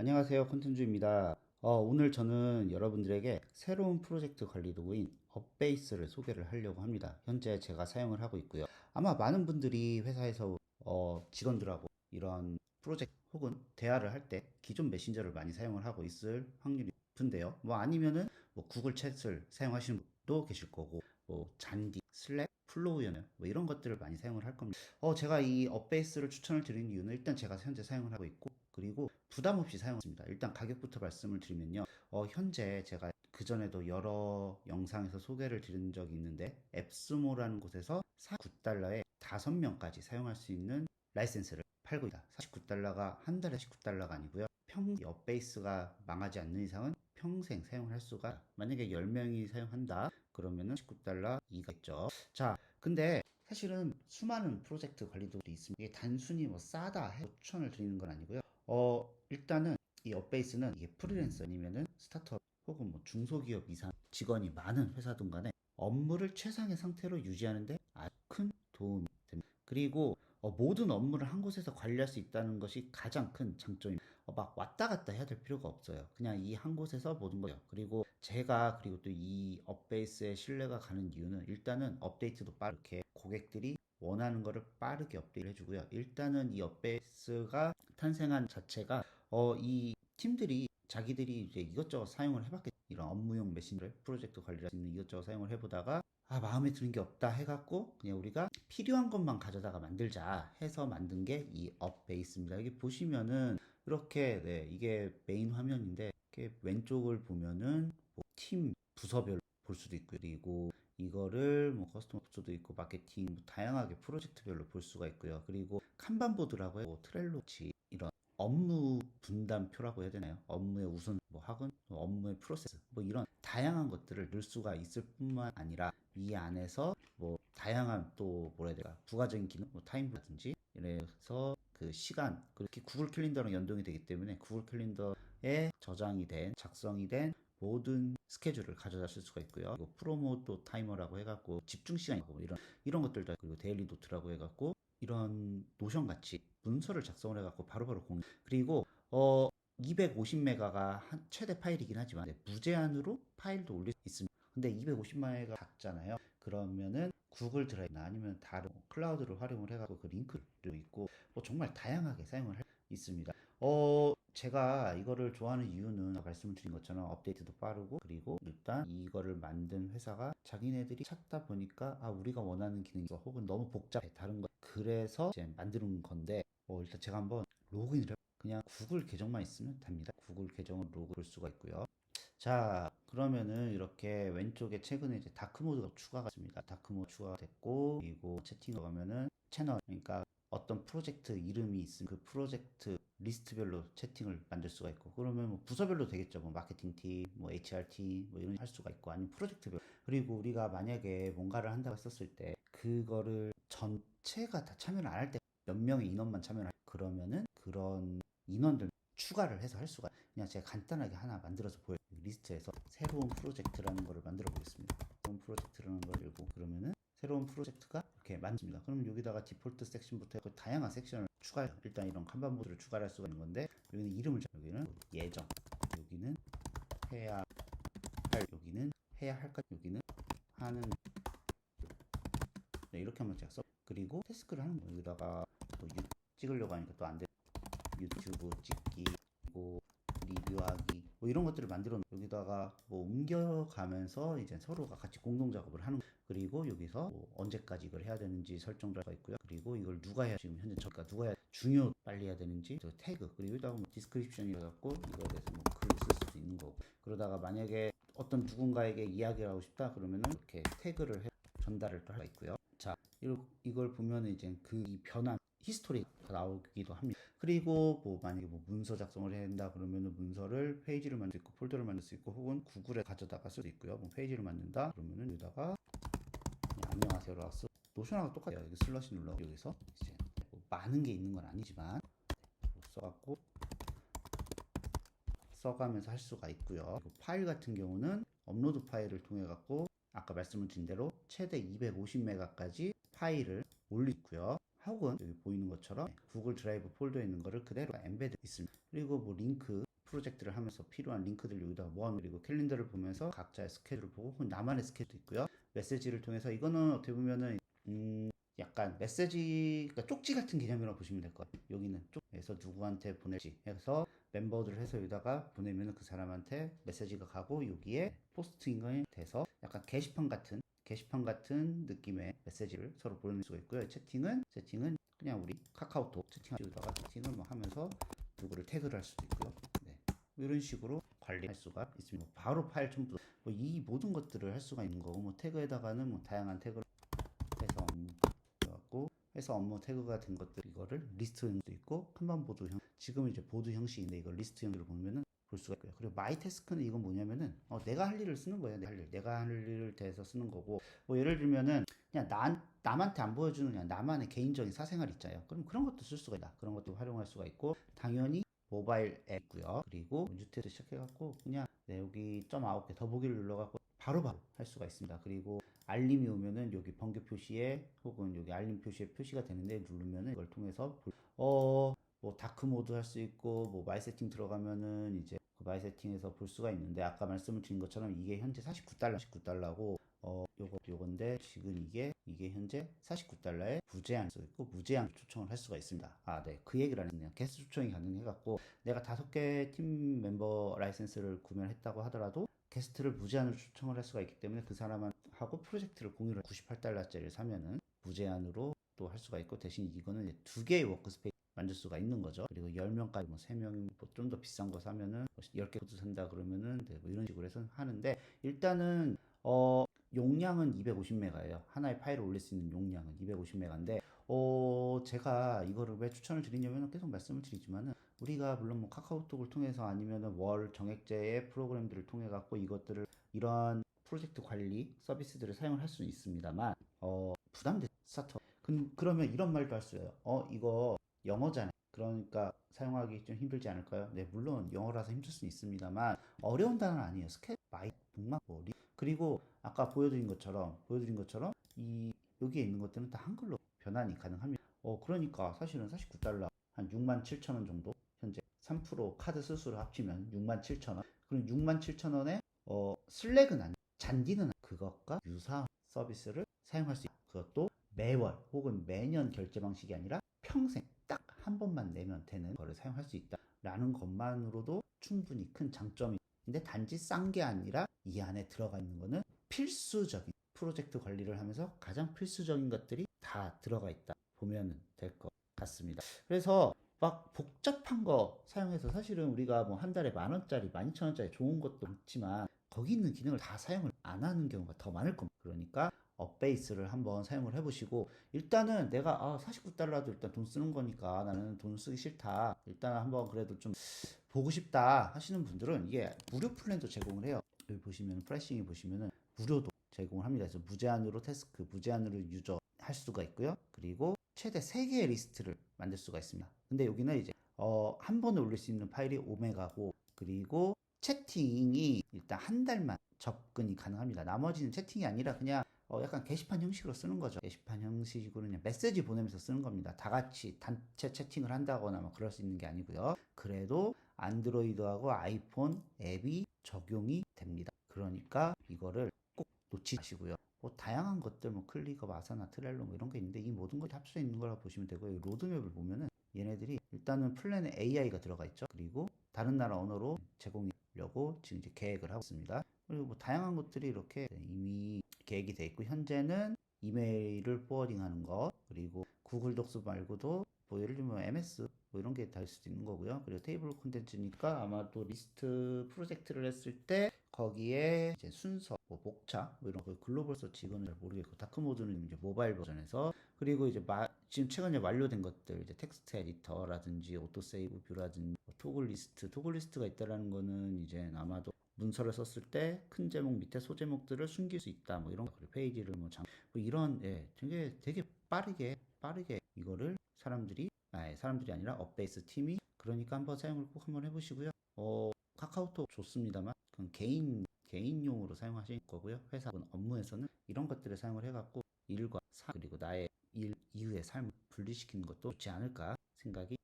안녕하세요. 콘텐츠입니다. 어, 오늘 저는 여러분들에게 새로운 프로젝트 관리 도구인 업베이스를 소개를 하려고 합니다. 현재 제가 사용을 하고 있고요. 아마 많은 분들이 회사에서 어, 직원들하고 이런 프로젝트 혹은 대화를 할 때 기존 메신저를 많이 사용을 하고 있을 확률이 높은데요. 뭐 아니면은 뭐 구글 챗을 사용하시는 분도 계실 거고 뭐 잔디, 슬랙, 플로우연을 뭐 이런 것들을 많이 사용을 할 겁니다. 어, 제가 이 업베이스를 추천을 드리는 이유는 일단 제가 현재 사용을 하고 있고 그리고 부담 없이 사용했습니다. 일단 가격부터 말씀을 드리면요. 어, 현재 제가 그전에도 여러 영상에서 소개를 드린 적이 있는데 앱스모라는 곳에서 49달러에 5명까지 사용할 수 있는 라이센스를 팔고 있다. 49달러가 한 달에 19달러가 아니고요. 평 업베이스가 망하지 않는 이상은 평생 사용을 할 수가 만약에 10명이 사용한다 그러면은 19달러 이가 있죠. 자, 근데 사실은 수많은 프로젝트 관리도들이 있습니다. 이게 단순히 뭐 싸다 해 추천을 드리는 건 아니고요. 어, 일단은 이 업베이스는 이게 프리랜서 아니면은 스타트업 혹은 뭐 중소기업 이상 직원이 많은 회사든 간에 업무를 최상의 상태로 유지하는데 아주 큰 도움이 됩니다. 그리고 어, 모든 업무를 한 곳에서 관리할 수 있다는 것이 가장 큰 장점입니다. 어, 막 왔다 갔다 해야 될 필요가 없어요. 그냥 이 한 곳에서 모든 거예요. 그리고 제가 그리고 또 이 업베이스의 신뢰가 가는 이유는 일단은 업데이트도 빠르게 고객들이 원하는 거를 빠르게 업데이트 해주고요. 일단은 이 업베이스가 탄생한 자체가 어, 이 팀들이 자기들이 이제 이것저것 사용을 해봤겠 이런 업무용 메신저를 프로젝트 관리할 수 있는 이것저것 사용을 해보다가 아 마음에 드는 게 없다 해갖고 그냥 우리가 필요한 것만 가져다가 만들자 해서 만든 게 이 업 베이스입니다. 여기 보시면은 이렇게 네, 이게 메인 화면인데 이렇게 왼쪽을 보면은 뭐 팀 부서별로 볼 수도 있고 그리고 이거를 뭐 커스터머 부서도 있고 마케팅 뭐 다양하게 프로젝트별로 볼 수가 있고요. 그리고 칸반보드라고 해요. 뭐 트렐로치 이런 업무 분담표라고 해야 되나요? 업무의 우선 뭐 학은 뭐 업무의 프로세스 뭐 이런 다양한 것들을 넣을 수가 있을 뿐만 아니라 이 안에서 뭐 다양한 또 뭐라 해야 될까 부가적인 기능 뭐 타임라든지 이래서 그 시간 그렇게 구글 캘린더랑 연동이 되기 때문에 구글 캘린더에 저장이 된 작성이 된 모든 스케줄을 가져다 쓸 수가 있고요. 그리고 프로모도 타이머라고 해갖고 집중 시간이고 뭐 이런 이런 것들도 그리고 데일리 노트라고 해갖고 이런 노션 같이 문서를 작성을 해갖고 바로 바로 공유. 그리고 어 250메가가 한 최대 파일이긴 하지만 무제한으로 파일도 올릴 수 있습니다. 근데 250메가가 작잖아요. 그러면은 구글 드라이브나 아니면 다른 클라우드를 활용을 해갖고 그 링크도 있고 뭐 정말 다양하게 사용을 할 수 있습니다. 어 제가 이거를 좋아하는 이유는 말씀을 드린 것처럼 업데이트도 빠르고 그리고 일단 이거를 만든 회사가 자기네들이 찾다 보니까 아 우리가 원하는 기능이 있어 혹은 너무 복잡해 다른 거 그래서 이제 만드는 건데 어 일단 제가 한번 로그인을 해 그냥 구글 계정만 있으면 됩니다. 구글 계정을 로그 볼 수가 있고요. 자 그러면은 이렇게 왼쪽에 최근에 이제 다크 모드가 추가가 됐습니다. 다크 모드 추가가 됐고 그리고 채팅으로 가면은 채널 그러니까 어떤 프로젝트 이름이 있으면 그 프로젝트 리스트별로 채팅을 만들 수가 있고 그러면 뭐 부서별로 되겠죠. 뭐 마케팅 팀, 뭐 HR 팀뭐 이런 할 수가 있고 아니면 프로젝트별. 그리고 우리가 만약에 뭔가를 한다고 했었을 때 그거를 전체가 다 참여를 안 할 때 몇 명의 인원만 참여를 할 그러면은 그런 인원들 추가를 해서 할 수가 그냥 제가 간단하게 하나 만들어서 보여 리스트에서 새로운 프로젝트라는 거를 만들어 보겠습니다. 새로운 프로젝트라는 걸 열고 그러면은 새로운 프로젝트가 이렇게 만듭니다. 그럼 여기다가 디폴트 섹션부터 다양한 섹션을 추가해요. 일단 이런 간판 모드를 추가할 수가 있는 건데 여기는 이름을 여기는 예정, 여기는 해야 할, 여기는 해야 할까, 여기는 하는 네, 이렇게 한번 제가 써. 그리고 태스크를 하는 거예요. 여기다가 또 유, 찍으려고 하니까 또 안 돼. 유튜브 찍기, 리뷰하기 뭐 이런 것들을 만들어 놓 여기다가 뭐 옮겨가면서 이제 서로가 같이 공동 작업을 하는 그리고 여기서 뭐 언제까지 이걸 해야 되는지 설정도 가 있고요. 그리고 이걸 누가 해야 지금 현재 저가 누가 해야 중요 빨리 해야 되는지 저 태그. 그리고 여기다가 뭐 디스크립션이 갖고 이거에 대해서 뭐 글을 쓸 수도 있는 거고. 그러다가 만약에 어떤 누군가에게 이야기를 하고 싶다 그러면은 이렇게 태그를 해 전달을 또 할 수 있고요. 자 이걸 보면 이제 그이 변환 히스토리가 나오기도 합니다. 그리고 뭐 만약에 뭐 문서 작성을 해야 된다 그러면은 문서를 페이지를 만들 수 있고 폴더를 만들 수 있고 혹은 구글에 가져다가 쓸 수 있고요. 뭐 페이지를 만든다 그러면은 여기다가 안녕하세요로 왔어. 노션하고 똑같아요. 여기 슬러시 눌러 여기서 이제 뭐 많은 게 있는 건 아니지만 뭐 써갖고 써가면서 할 수가 있고요. 파일 같은 경우는 업로드 파일을 통해 갖고 아까 말씀을 드린 대로 최대 250메가까지 파일을 올리고요. 혹은 여기 보이는 것처럼 구글 드라이브 폴더에 있는 거를 그대로 엠베드 있습니다. 그리고 뭐 링크 프로젝트를 하면서 필요한 링크들을 여기다 모아놓고 그리고 캘린더를 보면서 각자의 스케줄을 보고 혹은 나만의 스케줄도 있고요. 메시지를 통해서 이거는 어떻게 보면은 음 약간 메시지 그러니까 쪽지 같은 개념이라고 보시면 될것 같아요. 여기는 쪽에서 누구한테 보낼지 해서 멤버들을 해서 여기다가 보내면은 그 사람한테 메시지가 가고 여기에 포스팅이 돼서 약간 게시판 같은 게시판 같은 느낌의 메시지를 서로 보낼 수가 있고요. 채팅은 채팅은 그냥 우리 카카오톡 채팅하다가 채팅을 뭐 하면서 누구를 태그를 할 수도 있고요. 네. 뭐 이런 식으로 관리할 수가 있습니다. 뭐 바로 파일 첨부, 뭐 이 모든 것들을 할 수가 있는 거고, 뭐 태그에다가는 뭐 다양한 태그를 해서 갖고 해서 업무 태그가 된 것들 이거를 리스트 형도 있고 kanban 보드 형 지금은 이제 보드 형식인데 이걸 리스트 형으로 보면은 볼 수가 있고요. 그리고 마이 태스크는 이건 뭐냐면은 어, 내가 할 일을 쓰는 거예요. 내가 할 일, 내가 할 일을 대해서 쓰는 거고 뭐 예를 들면은 그냥 난 남한테 안 보여주는 그냥 나만의 개인적인 사생활 있잖아요. 그럼 그런 것도 쓸 수가 있다. 그런 것도 활용할 수가 있고 당연히 모바일 앱고요. 그리고 뉴트에서 시작해갖고 그냥 네, 여기 점 아홉 개 더보기를 눌러갖고 바로 바로 할 수가 있습니다. 그리고 알림이 오면은 여기 번개 표시에 혹은 여기 알림 표시에 표시가 되는데 누르면은 이걸 통해서 볼- 어, 뭐 다크 모드 할 수 있고 뭐 마이 세팅 들어가면은 이제 그 마이 세팅에서 볼 수가 있는데 아까 말씀을 드린 것처럼 이게 현재 49달러, 49달러고 어 요거 요건데 지금 이게 이게 현재 49달러에 무제한 써 있고 무제한 초청을 할 수가 있습니다. 아, 네. 그 얘기를 안 했네요. 게스트 초청이 가능해 갖고 내가 다섯 개 팀 멤버 라이센스를 구매를 했다고 하더라도 게스트를 무제한으로 초청을 할 수가 있기 때문에 그 사람하고 프로젝트를 공유를 98달러짜리를 사면은 무제한으로 또 할 수가 있고 대신 이거는 두 개의 워크스페이스 만들 수가 있는 거죠. 그리고 10명까지 뭐 3명 좀더 비싼 거 사면은 10개 코드 산다 그러면은 네, 뭐 이런 식으로 해서 하는데 일단은 어 용량은 250메가예요. 하나의 파일을 올릴 수 있는 용량은 250메가인데 어 제가 이거를 왜 추천을 드리냐면 계속 말씀을 드리지만은 우리가 물론 뭐 카카오톡을 통해서 아니면은 월 정액제의 프로그램들을 통해 갖고 이것들을 이러한 프로젝트 관리 서비스들을 사용을 할 수는 있습니다만 어 부담돼 스타터 그, 그러면 이런 말도 할 수 있어요 어 이거 영어잖아요. 그러니까 사용하기 좀 힘들지 않을까요? 네 물론 영어라서 힘들 수는 있습니다만 어려운 단어는 아니에요. 스케 마이 북막 머리. 그리고 아까 보여드린 것처럼 보여드린 것처럼 이 여기에 있는 것들은 다 한글로 변환이 가능합니다. 어 그러니까 사실은 49달러 한 6만 7천 원 정도 현재 3% 카드 수수료 합치면 6만 7천 원. 그럼 6만 7천 원에 어 슬랙은 아니, 잔디는 아니- 그것과 유사한 서비스를 사용할 수 있다. 그것도 매월 혹은 매년 결제 방식이 아니라 평생 딱 한 번만 내면 되는 거를 사용할 수 있다라는 것만으로도 충분히 큰 장점이. 근데 단지 싼 게 아니라 이 안에 들어가 있는 거는 필수적인 프로젝트 관리를 하면서 가장 필수적인 것들이 다 들어가 있다 보면 될 것 같습니다. 그래서 막 복잡한 거 사용해서 사실은 우리가 뭐 한 달에 만 원짜리, 만 이천 원짜리 좋은 것도 많지만 거기 있는 기능을 다 사용을 안 하는 경우가 더 많을 겁니다. 그러니까 업베이스를 한번 사용을 해보시고 일단은 내가 아 49달러도 일단 돈 쓰는 거니까 나는 돈 쓰기 싫다. 일단 한번 그래도 좀 보고 싶다 하시는 분들은 이게 무료 플랜도 제공을 해요. 여기 보시면 프라이싱에 보시면은 무료도 제공을 합니다. 그래서 무제한으로 태스크, 무제한으로 유저 할 수가 있고요. 그리고 최대 3개의 리스트를 만들 수가 있습니다. 근데 여기는 이제 어, 한 번에 올릴 수 있는 파일이 5메가고 그리고 채팅이 일단 한 달만 접근이 가능합니다. 나머지는 채팅이 아니라 그냥 어, 약간 게시판 형식으로 쓰는 거죠. 게시판 형식으로 그냥 메시지 보내면서 쓰는 겁니다. 다 같이 단체 채팅을 한다거나 뭐 그럴 수 있는 게 아니고요. 그래도 안드로이드하고 아이폰 앱이 적용이 됩니다. 그러니까 이거를 꼭 놓치지 마시고요. 뭐 다양한 것들 뭐 클리거, 아사나, 트렐로 뭐 이런 게 있는데 이 모든 것이 합쳐 있는 거라고 보시면 되고요. 이 로드맵을 보면은 얘네들이 일단은 플랜에 AI가 들어가 있죠. 그리고 다른 나라 언어로 제공하 려고 지금 이제 계획을 하고 있습니다. 그리고 뭐 다양한 것들이 이렇게 이미 계획이 돼 있고 현재는 이메일을 포워딩하는 것 그리고 구글 독스 말고도 뭐 예를 들면 MS 뭐 이런 게다할 수도 있는 거고요. 그리고 테이블 콘텐츠니까 아마도 리스트 프로젝트를 했을 때 거기에 이제 순서, 뭐 목차, 뭐 이런 거 글로벌 서치 이거는 잘 모르겠고 다크 모드는 이제 모바일 버전에서 그리고 이제 마, 지금 최근에 완료된 것들 이제 텍스트 에디터라든지 오토 세이브 뷰라든지 뭐 토글 리스트, 토글 리스트가 있다라는 거는 이제 아마도 문서를 썼을 때 큰 제목 밑에 소제목들을 숨길 수 있다 뭐 이런 거 페이지를 뭐, 장, 뭐 이런 예 되게 되게 빠르게 빠르게 이거를 사람들이 아 사람들이 아니라 업베이스 팀이 그러니까 한번 사용을 꼭 한번 해보시고요. 어 카카오톡 좋습니다만 그건 개인 개인용으로 사용하실 거고요. 회사 업무에서는 이런 것들을 사용을 해갖고 일과 사 그리고 나의 일 이후의 삶을 분리시키는 것도 좋지 않을까 생각이